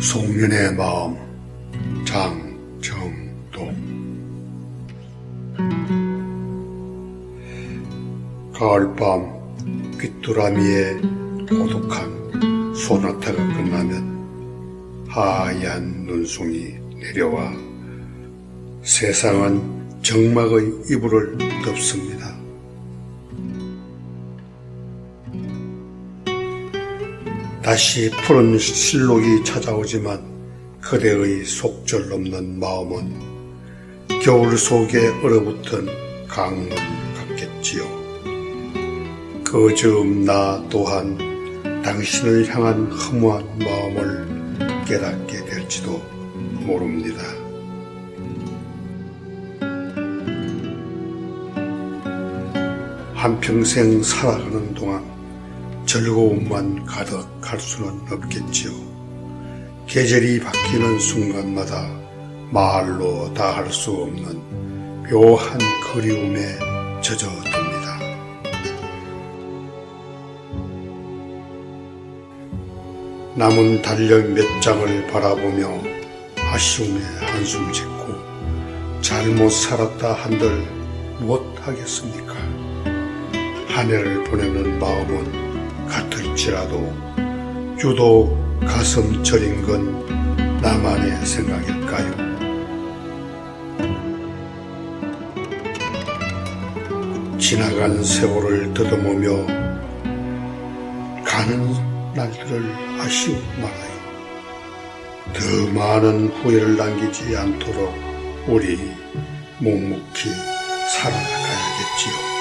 송년의 마음 장정동 가을밤 귀뚜라미의 고독한 소나타가 끝나면 하얀 눈송이 내려와 세상은 정막의 이불을 덮습니다. 다시 푸른 실록이 찾아오지만 그대의 속절 없는 마음은 겨울 속에 얼어붙은 강문 같겠지요. 그 즈음 나 또한 당신을 향한 허무한 마음을 깨닫게 될지도 모릅니다. 한평생 살아가는 동안 즐거움만 가득할 수는 없겠지요. 계절이 바뀌는 순간마다 말로 다 할 수 없는 묘한 그리움에 젖어듭니다. 남은 달력 몇 장을 바라보며 아쉬움에 한숨 짓고 잘못 살았다 한들 무엇하겠습니까? 한 해를 보내는 마음은 같을지라도 유독 가슴 저린 건 나만의 생각일까요? 지나간 세월을 더듬으며 가는 날들을 아쉬워 말아요. 더 많은 후회를 남기지 않도록 우리 묵묵히 살아가야겠지요.